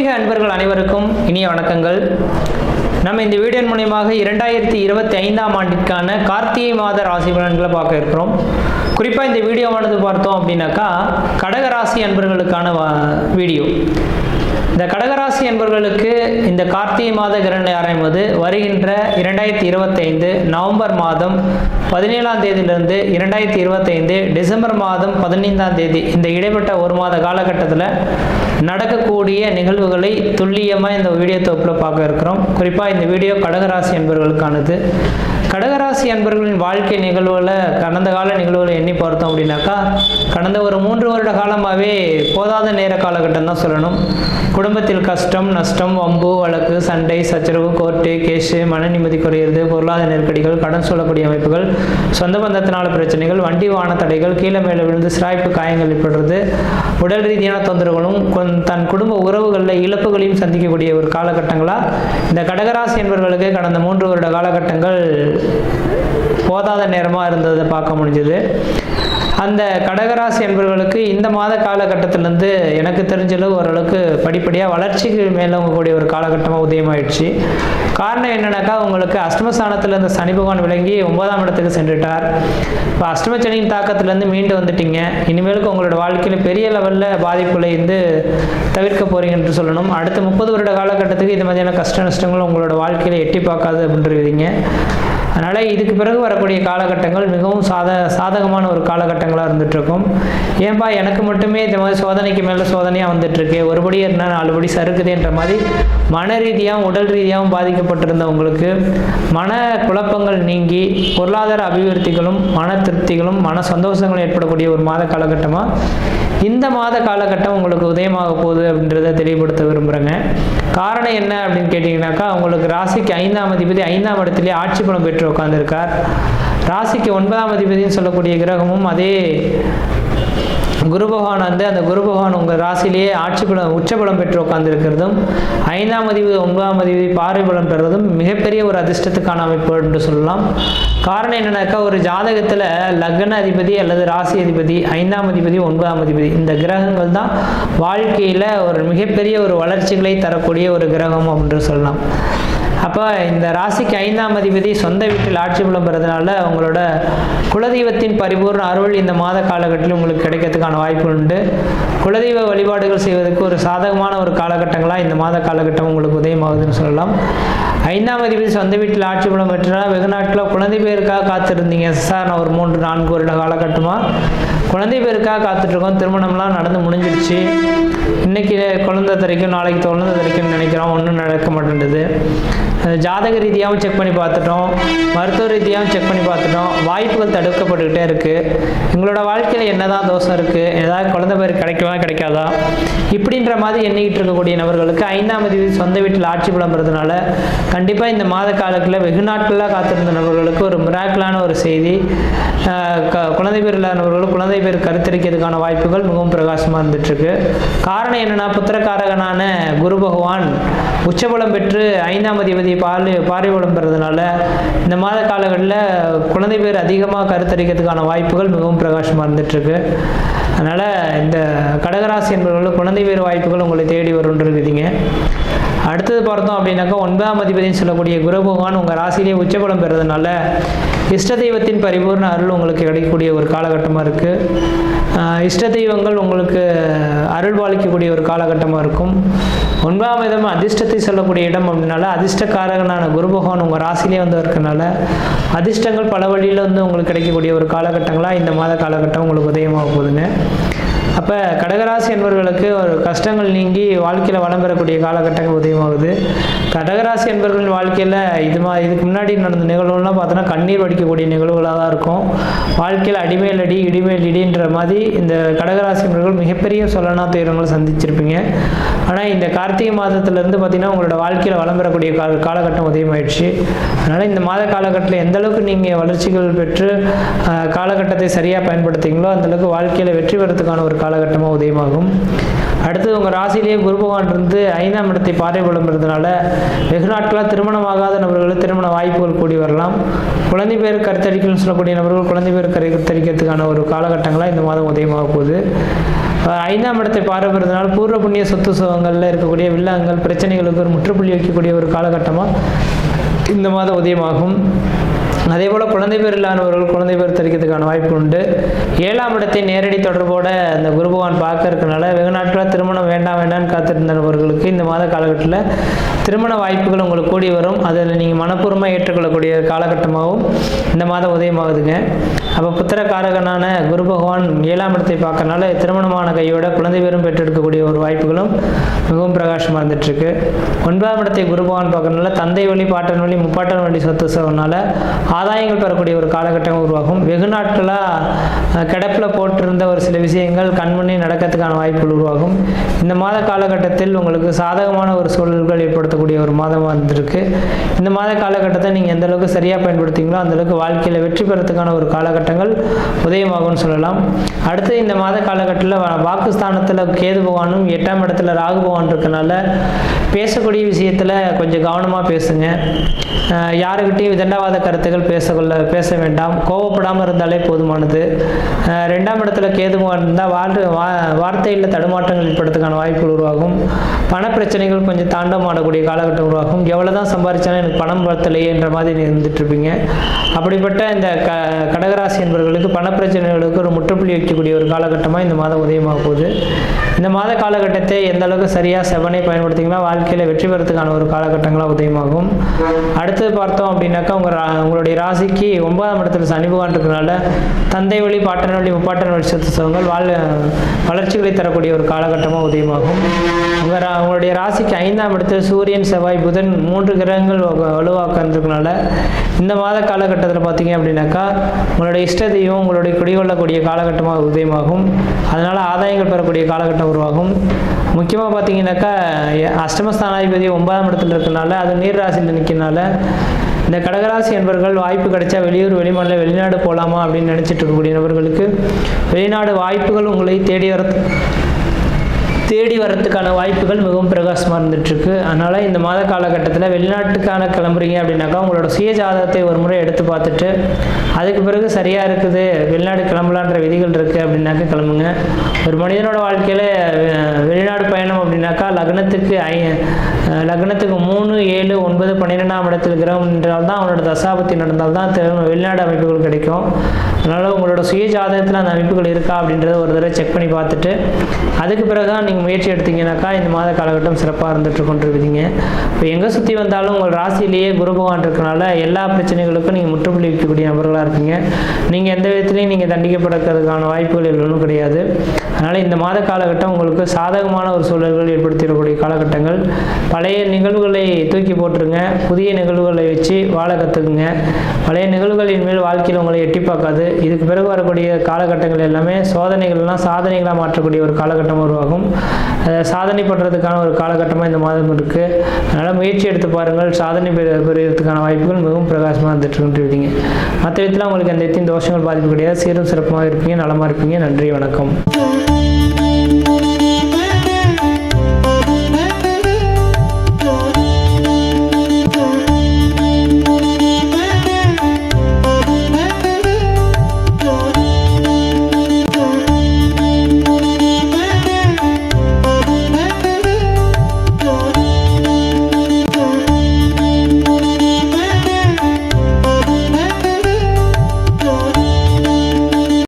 ஆன்மீக அன்பர்கள் அனைவருக்கும் இனிய வணக்கங்கள். நம்ம இந்த வீடியோ மூலியமாக இரண்டாயிரத்தி இருபத்தி ஐந்தாம் ஆண்டிற்கான கார்த்திகை மாத ராசி பலன்களை பார்க்க இருக்கிறோம். குறிப்பாக இந்த வீடியோவானது பார்த்தோம் அப்படின்னாக்கா கடகராசி அன்பர்களுக்கான வீடியோ. இந்த கடகராசி என்பவர்களுக்கு இந்த கார்த்திகை மாத கிரகணம் ஆரம்பிப்பது வருகின்ற இரண்டாயிரத்தி இருபத்தைந்து நவம்பர் மாதம் பதினேழாம் தேதியிலிருந்து இரண்டாயிரத்தி இருபத்தைந்து டிசம்பர் மாதம் பதினைந்தாம் தேதி இந்த இடைப்பட்ட ஒரு மாத காலகட்டத்தில் நடக்கக்கூடிய நிகழ்வுகளை துல்லியமாக இந்த வீடியோ தொகுப்பில் பார்க்க இருக்கிறோம். குறிப்பாக இந்த வீடியோ கடகராசி என்பவர்களுக்கானது கடகராசி அன்பர்களின் வாழ்க்கை நிகழ்வுகளை கடந்த கால நிகழ்வுகளை எண்ணி பார்த்தோம் அப்படின்னாக்கா கடந்த ஒரு மூன்று வருட காலமாகவே போதாத நேர காலகட்டம் தான் சொல்லணும். குடும்பத்தில் கஷ்டம் நஷ்டம் வம்பு வழக்கு சண்டை சச்சரவு கோர்ட்டு கேஸு மன நிம்மதி குறையிறது பொருளாதார நெருக்கடிகள் கடன் சொல்லக்கூடிய அமைப்புகள் சொந்த பந்தத்தினால பிரச்சனைகள் வண்டி வாகன தடைகள் கீழே மேலே விழுந்து சிராய்ப்பு காயங்கள் ஏற்படுறது உடல் ரீதியான தொந்தரவுகளும் கொன்- தன் குடும்ப உறவுகளில் இழப்புகளையும் சந்திக்கக்கூடிய ஒரு காலகட்டங்களாக இந்த கடகராசி என்பவர்களுக்கு கடந்த மூன்று வருட காலகட்டங்கள் போதாத நேரமாக இருந்ததை பார்க்க முடிஞ்சது. அந்த கடகராசி என்பவர்களுக்கு இந்த மாத காலகட்டத்திலேருந்து எனக்கு தெரிஞ்சளவு ஓரளவுக்கு படிப்படியாக வளர்ச்சிக்கு மேலோங்கக்கூடிய ஒரு காலகட்டமாக உதயமாயிடுச்சு. காரணம் என்னன்னாக்கா உங்களுக்கு அஷ்டமஸ்தானத்தில் இருந்த சனி பகவான் விளங்கி ஒன்பதாம் இடத்துக்கு சென்றுட்டார். இப்போ அஷ்டமச்சனியின் தாக்கத்திலேருந்து மீண்டு வந்துட்டீங்க. இனிமேலுக்கு உங்களோட வாழ்க்கையில் பெரிய லெவலில் பாதிப்புகளை இருந்து தவிர்க்க போகிறீங்க என்று சொல்லணும். அடுத்த முப்பது வருட காலகட்டத்துக்கு இது மாதிரியான கஷ்ட நஷ்டங்கள் உங்களோட வாழ்க்கையில் எட்டி பார்க்காது அப்படின்றீங்க. அதனால் இதுக்கு பிறகு வரக்கூடிய காலகட்டங்கள் மிகவும் சாத சாதகமான ஒரு காலகட்டங்களாக இருந்துகிட்ருக்கும் ஏன்பா எனக்கு மட்டுமே இந்த மாதிரி சோதனைக்கு மேலே சோதனையாக வந்துட்டுருக்கு? ஒருபடி என்ன நாலுபடி சறுக்குதுன்ற மாதிரி மன ரீதியாகவும் உடல் ரீதியாகவும் பாதிக்கப்பட்டிருந்தவங்களுக்கு மன குழப்பங்கள் நீங்கி பொருளாதார அபிவிருத்திகளும் மன திருப்திகளும் மன சந்தோஷங்களும் ஏற்படக்கூடிய ஒரு மாத காலகட்டமாக இந்த மாத காலகட்டம் உங்களுக்கு உதயமாக போகுது அப்படின்றத தெளிவுபடுத்த விரும்புகிறேங்க காரணம் என்ன அப்படின்னு கேட்டிங்கனாக்கா உங்களுக்கு ராசிக்கு ஐந்தாம் அதிபதி ஐந்தாம் இடத்துலேயே ஆட்சி பலம் பெற்று உட்காந்துருக்கார் ராசிக்கு ஒன்பதாம் அதிபதினு சொல்லக்கூடிய கிரகமும் அதே குரு பகவான் வந்து அந்த குரு பகவான் உங்கள் ராசிலேயே ஆட்சி பலம் உச்சபலம் பெற்று உட்கார்ந்துருக்கிறதும் ஐந்தாம் அதிபதி ஒன்பதாம் அதிபதி பார்வை பலம் பெறுவதும் மிகப்பெரிய ஒரு அதிர்ஷ்டத்துக்கான அமைப்பு என்று சொல்லலாம். காரணம் என்னன்னாக்கா ஒரு ஜாதகத்தில் லக்ன அதிபதி அல்லது ராசி அதிபதி ஐந்தாம் அதிபதி ஒன்பதாம் அதிபதி இந்த கிரகங்கள் தான் வாழ்க்கையில் ஒரு மிகப்பெரிய ஒரு வளர்ச்சிகளை தரக்கூடிய ஒரு கிரகம் அப்படின்னு சொல்லலாம். அப்போ இந்த ராசிக்கு ஐந்தாம் அதிபதி சொந்த வீட்டில் ஆட்சி பலம் பெறதுனால உங்களோட குலதெய்வத்தின் பரிபூர்ண அருள் இந்த மாத காலகட்டத்தில் உங்களுக்கு கிடைக்கிறதுக்கான வாய்ப்பு உண்டு. குலதெய்வ வழிபாடுகள் செய்வதற்கு ஒரு சாதகமான ஒரு காலகட்டங்களாக இந்த மாத காலகட்டம் உங்களுக்கு உதயமாகுதுன்னு சொல்லலாம். ஐந்தாம் அதிபதி சொந்த வீட்டில் ஆட்சி பலம் பெற்றால் வெகு குழந்தை பேருக்காக காத்திருந்தீங்க. சார் நான் ஒரு மூன்று நான்கு வருட காலகட்டமாக குழந்தை பேருக்காக காத்துட்ருக்கோம். திருமணம்லாம் நடந்து முடிஞ்சிடுச்சு. இன்றைக்கி குழந்தை தரைக்கும் நாளைக்கு குழந்தை தரைக்கும்னு நினைக்கிறோம். ஒன்றும் நடக்க மாட்டேங்குது ஜாதக ரீதியாகவும் செக் பண்ணி பார்த்துட்டோம். மருத்துவ ரீதியாகவும் செக் பண்ணி பார்த்துட்டோம். வாய்ப்புகள் தடுக்கப்பட்டுக்கிட்டே இருக்குது எங்களோட வாழ்க்கையில் என்னதான் தோஷம் இருக்குது ஏதாவது குழந்தை பேர் கிடைக்குமா கிடைக்காதா? இப்படின்ற மாதிரி எண்ணிக்கிட்டு இருக்கக்கூடிய நபர்களுக்கு ஐந்தாம் தேதி சொந்த வீட்டில் ஆட்சி புலம்புறதுனால கண்டிப்பாக இந்த மாத காலத்தில் வெகு நாட்களாக காத்திருந்த நபர்களுக்கு ஒரு மிராக்கலான ஒரு செய்தி க- குழந்தை பேர் இல்லாதவர்கள் குழந்தை பேர் கருத்தரிக்கிறதுக்கான வாய்ப்புகள் மிகவும் பிரகாசமாக இருந்துட்டுருக்கு. காரணம் என்னென்னா புத்திரக்காரகனான குரு பகவான் உச்சபலம் பெற்று ஐந்தாம் அதிபதி பார்வை பார்வைபலம் பெறதுனால இந்த மாத காலங்களில் குழந்தை பேர் அதிகமாக கருத்தரிக்கிறதுக்கான வாய்ப்புகள் மிகவும் பிரகாசமாக இருந்துட்டுருக்கு. அதனால் இந்த கடகராசி என்பவர்கள் குழந்தை பேர் வாய்ப்புகள் உங்களை தேடி வரும்னு இருக்குதுங்க அடுத்தது பார்த்தோம் அப்படின்னாக்கா ஒன்பதாம் அதிபதினு சொல்லக்கூடிய குரு பகவான் உங்கள் ராசியிலே உச்சபலம் பெறதுனால இஷ்ட தெய்வத்தின் பரிபூர்ண அருள் உங்களுக்கு கிடைக்கக்கூடிய ஒரு காலகட்டமாக இருக்குது இஷ்ட தெய்வங்கள் உங்களுக்கு அருள் பாலிக்கக்கூடிய ஒரு காலகட்டமாக இருக்கும். ஒன்பதாம் இடம் அதிர்ஷ்டத்தை சொல்லக்கூடிய இடம் அப்படின்னால அதிர்ஷ்டக்காரகனான குரு பகவான் உங்கள் ராசிலே வந்து இருக்கனால அதிர்ஷ்டங்கள் பல வழியில் வந்து உங்களுக்கு கிடைக்கக்கூடிய ஒரு காலகட்டங்களாக இந்த மாத காலகட்டம் உங்களுக்கு உதயமாக போகுதுங்க. அப்போ கடகராசி என்பவர்களுக்கு ஒரு கஷ்டங்கள் நீங்கி வாழ்க்கையில் வளம் பெறக்கூடிய காலகட்டங்கள் உதயமாகுது. கடகராசி என்பவர்களின் வாழ்க்கையில் இது மா இதுக்கு முன்னாடி நடந்த நிகழ்வுகள்லாம் பார்த்தோன்னா கண்ணீர் வடிக்கக்கூடிய நிகழ்வுகளாக தான் இருக்கும். வாழ்க்கையில் அடிமேல் அடி இடிமேல் இடின்ற மாதிரி இந்த கடகராசி என்பவர்கள் மிகப்பெரிய சொல்லனா துயரங்களை சந்திச்சிருப்பீங்க. ஆனால் இந்த கார்த்திகை மாதத்துலேருந்து பார்த்தீங்கன்னா உங்களோட வாழ்க்கையில் வளம் பெறக்கூடிய கால காலகட்டம் உதயமாயிடுச்சு. அதனால் இந்த மாத காலகட்டத்தில் எந்த அளவுக்கு நீங்கள் வளர்ச்சிகள் பெற்று காலகட்டத்தை சரியாக பயன்படுத்திங்களோ அந்தளவுக்கு வாழ்க்கையில் வெற்றி பெறத்துக்கான ஒரு காலகட்டமாக உதயமாகும். அடுத்து உங்கள் ராசியிலேயே குரு பகவான் இருந்து ஐந்தாம் இடத்தை பார்வை விளம்புறதுனால வெகு நாட்களாக திருமணமாகாத நபர்களுக்கு திருமண வாய்ப்புகள் கூடி வரலாம். குழந்தை பேர் கருத்தரிக்கணும்னு சொல்லக்கூடிய நபர்கள் குழந்தை பேர் கருத்தரிக்கிறதுக்கான ஒரு காலகட்டங்களாக இந்த மாதம் உதயமாக போகுது. ஐந்தாம் இடத்தை பார்வைப்படுறதுனால பூர்வ புண்ணிய சொத்து சுகங்களில் இருக்கக்கூடிய வில்லங்கள் பிரச்சனைகளுக்கு ஒரு முற்றுப்புள்ளி வைக்கக்கூடிய ஒரு காலகட்டமாக இந்த மாதம் உதயமாகும். அதே போல் குழந்தை பேர் இல்லாதவர்கள் குழந்தை பேர் தெரிவிக்கிறதுக்கான வாய்ப்பு உண்டு. ஏழாம் இடத்தை நேரடி தொடர்போட அந்த குரு பகவான் பார்க்க இருக்கனால வெகு நாட்களாக திருமணம் வேண்டாம்னு காத்திருந்தவர்களுக்கு இந்த மாத காலகட்டத்தில் திருமண வாய்ப்புகள் உங்களுக்கு கூடி வரும். அதில் நீங்கள் மனப்பூர்வமாக ஏற்றுக்கொள்ளக்கூடிய காலகட்டமாகவும் இந்த மாதம் உதயமாகுதுங்க. அப்போ புத்திரக்காரகனான குரு பகவான் ஏழாம் இடத்தை பார்க்கறனால திருமணமான கையோட குழந்தை பேரும் பெற்றெடுக்கக்கூடிய ஒரு வாய்ப்புகளும் மிகவும் பிரகாசமாக இருந்துட்டுருக்கு. ஒன்பதாம் இடத்தை குரு பகவான் பார்க்கறனால தந்தை வழி பாட்டன் வழி முப்பாட்டன் வழி சொத்து சொன்னால ஆதாயங்கள் பெறக்கூடிய ஒரு காலகட்டம் உருவாகும். வெகு நாட்களாக கிடப்பில் போட்டிருந்த ஒரு சில விஷயங்கள் கண்முன்னே நடக்கிறதுக்கான வாய்ப்புகள் உருவாகும். இந்த மாத காலகட்டத்தில் உங்களுக்கு சாதகமான ஒரு சூழல்கள் ஏற்படுத்தக்கூடிய ஒரு மாதம் வந்திருக்கு இந்த மாத காலகட்டத்தை நீங்கள் எந்த அளவுக்கு சரியாக பயன்படுத்திங்களோ அந்த அளவுக்கு வாழ்க்கையில் வெற்றி பெறத்துக்கான ஒரு காலகட்டங்கள் உதயமாகும்னு சொல்லலாம். அடுத்து இந்த மாத காலகட்டத்தில் வாக்குஸ்தானத்தில் கேது பகவானும் எட்டாம் இடத்துல ராகு பகவான் இருக்கனால பேசக்கூடிய விஷயத்தில் கொஞ்சம் கவனமாக பேசுங்க. யாருக்கிட்டையும் விதண்டாவாத கருத்துக்கள் பேசக்கொள்ள பேச வேண்டாம். கோவப்படாமல் இருந்தாலே போதுமானது. ரெண்டாம் இடத்துல கேது பகவான் இருந்தால் வாழ் வா வார்த்தையில் தடுமாற்றங்கள் ஏற்படுறதுக்கான வாய்ப்புகள் உருவாகும். பண பிரச்சனைகள் கொஞ்சம் தாண்டமாடக்கூடிய காலகட்டம் உருவாகும். எவ்வளோ தான் சம்பாதிச்சாலும் எனக்கு பணம் வரத்தில்லையே என்ற மாதிரி நீ இருப்பீங்க அப்படிப்பட்ட இந்த க கடகராசி என்பவர்களுக்கு பணப்பிரச்சனைகளுக்கு ஒரு முற்றுப்புள்ளி வைக்கக்கூடிய ஒரு காலகட்டமாக இந்த மாதம் உதயமாக போகுது. இந்த மாத காலகட்டத்தை எந்த அளவுக்கு சரியாக செவனை பயன்படுத்திங்கன்னா வாழ்க்கையில் வெற்றி பெறத்துக்கான ஒரு காலகட்டங்களாக உதயமாகும். அடுத்தது பார்த்தோம் அப்படின்னாக்கா உங்கள் ரா உங்களுடைய ராசிக்கு ஒன்பதாம் இடத்துல சனி பகவான் இருக்கிறனால தந்தை வழி பாட்டன் வழி முப்பாட்டன் வழி சொத்து சுகங்கள் வாழ் வளர்ச்சிகளை தரக்கூடிய ஒரு காலகட்டமாக உதயமாகும். உங்கள் ரா உங்களுடைய ராசிக்கு ஐந்தாம் இடத்துல சூரியன் செவ்வாய் புதன் மூன்று கிரகங்கள் வலுவாக்கிறதுக்குனால இந்த மாத காலகட்டத்தில் பார்த்தீங்க அப்படின்னாக்கா உங்களுடைய இஷ்ட தெய்வம் உங்களுடைய குடிகொள்ளக்கூடிய காலகட்டமாக உதயமாகும். அதனால் ஆதாயங்கள் பெறக்கூடிய காலகட்டம் உருவாகும். முக்கியமாக பார்த்தீங்கன்னாக்கா அஷ்டமஸ்தானாதிபதி ஒன்பதாம் இடத்துல இருக்கனால அது நீர் ராசியில் நிற்கிறனால இந்த கடகராசி என்பவர்கள் வாய்ப்பு கிடைச்சா வெளியூர் வெளிமாநில வெளிநாடு போகலாமா அப்படின்னு நினச்சிட்டு இருக்கக்கூடிய நபர்களுக்கு வெளிநாடு வாய்ப்புகள் உங்களை தேடி வர தேடி வரத்துக்கான வாய்ப்புகள் மிகவும் பிரகாசமாக இருந்துகிட்ருக்கு அதனால் இந்த மாத காலகட்டத்தில் வெளிநாட்டுக்கான கிளம்புறீங்க அப்படின்னாக்கா உங்களோட சுய ஜாதகத்தை ஒரு முறை எடுத்து பார்த்துட்டு அதுக்கு பிறகு சரியாக இருக்குது வெளிநாடு கிளம்பலான்ற விதிகள் இருக்குது அப்படின்னாக்கா கிளம்புங்க. ஒரு மனிதனோட வாழ்க்கையில் வெளிநாடு பயணம் அப்படின்னாக்கா லக்னத்துக்கு ஐ லக்னத்துக்கு மூணு ஏழு ஒன்பது பன்னிரெண்டாம் இடத்தில் கிரகம் என்றால் தான் அவனோட தசாபத்தி நடந்தால் தான் வெளிநாடு அமைப்புகள் கிடைக்கும். அதனால் உங்களோட சுய ஜாதகத்தில் அந்த அமைப்புகள் இருக்கா அப்படின்றத ஒரு தடவை செக் பண்ணி பார்த்துட்டு அதுக்கு பிறகு தான் நீங்கள் முயற்சி எடுத்தீங்கன்னாக்கா இந்த மாத காலகட்டம் சிறப்பாக இருந்துட்டு கொண்டிருப்பீங்க. இப்போ எங்கே சுற்றி வந்தாலும் உங்கள் ராசியிலேயே குரு பகவான் இருக்கனால எல்லா பிரச்சனைகளுக்கும் நீங்கள் முற்றுப்புள்ளி வைக்கக்கூடிய நபர்களாக இருப்பீங்க நீங்கள் எந்த விதத்துலையும் நீங்கள் தண்டிக்கப்படுறதுக்கான வாய்ப்புகள் எதுவும் கிடையாது. அதனால் இந்த மாத காலகட்டம் உங்களுக்கு சாதகமான ஒரு சூழல்கள் ஏற்படுத்திடக்கூடிய காலகட்டங்கள். பழைய நிகழ்வுகளை தூக்கி போட்டுருங்க. புதிய நிகழ்வுகளை வச்சு வாழ கற்றுக்குங்க பழைய நிகழ்வுகளின் மேல் வாழ்க்கையில் உங்களை எட்டி பார்க்காது. இதுக்கு பிறகு வரக்கூடிய காலகட்டங்கள் எல்லாமே சோதனைகள்லாம் சாதனைகளாக மாற்றக்கூடிய ஒரு காலகட்டம் உருவாகும். அதை சாதனை பண்ணுறதுக்கான ஒரு காலகட்டமாக இந்த மாதம் இருக்குது அதனால் முயற்சி எடுத்து பாருங்கள். சாதனை பெற பெறுவதற்கான வாய்ப்புகள் மிகவும் பிரகாசமாக இருந்துட்டு இருக்கீங்க மற்ற விதத்தில் உங்களுக்கு எந்த எத்தையும் தோஷங்கள் பாதிப்பு கிடையாது. சீரும் சிறப்பாக இருப்பீங்க. நலமாக இருப்பீங்க. நன்றி. வணக்கம்.